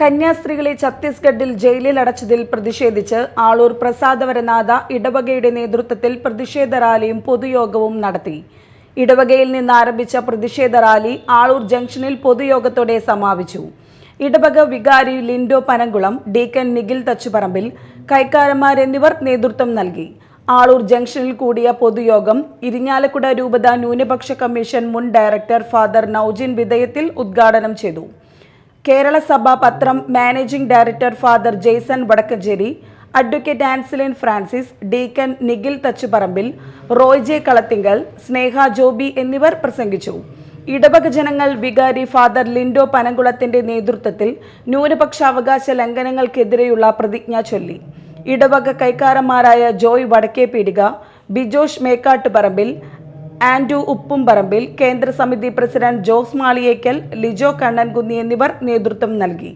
കന്യാസ്ത്രീകളെ ഛത്തീസ്ഗഡിൽ ജയിലിൽ അടച്ചതിൽ പ്രതിഷേധിച്ച് ആളൂർ പ്രസാദവരനാഥ ഇടവകയുടെ നേതൃത്വത്തിൽ പ്രതിഷേധ റാലിയും പൊതുയോഗവും നടത്തി. ഇടവകയിൽ നിന്ന് ആരംഭിച്ച പ്രതിഷേധ റാലി ആളൂർ ജംഗ്ഷനിൽ പൊതുയോഗത്തോടെ സമാപിച്ചു. ഇടവക വികാരി ലിൻഡോ പനങ്കുളം ഡീക്കൻ നിഖിൽ തച്ചുപറമ്പിൽ കൈക്കാരന്മാർ എന്നിവർ നേതൃത്വം നൽകി. ആളൂർ ജംഗ്ഷനിൽ കൂടിയ പൊതുയോഗം ഇരിഞ്ഞാലക്കുട രൂപത ന്യൂനപക്ഷ കമ്മീഷൻ മുൻ ഡയറക്ടർ ഫാദർ നൌജിൻ വിധേയത്തിൽ ഉദ്ഘാടനം ചെയ്തു. കേരള സഭ പത്രം managing director father Jason Vadakkanchery advocate Anselin Francis deacon Nikhil Thachuparambil Roy J Kalathinkal Sneha Joby എന്നിവർ പ്രസംഗിച്ചു. ഇടവക ജനങ്ങൾ വികാരി ഫാദർ ലിൻഡോ പനങ്കുളത്തിന്റെ നേതൃത്വത്തിൽ ന്യൂനപക്ഷാവകാശ ലംഘനങ്ങൾക്കെതിരെയുള്ള പ്രതിജ്ഞ ചൊല്ലി. ഇടവക കൈക്കാരന്മാരായ ജോയ് വടക്കേ പീടിക ബിജോഷ് മേക്കാട്ടുപറമ്പിൽ ആൻഡു ഉപ്പുംപറമ്പിൽ കേന്ദ്രസമിതി പ്രസിഡന്റ് ജോസ് മാളിയേക്കൽ ലിജോ കണ്ണൻകുന്നി എന്നിവർ നേതൃത്വം നൽകി.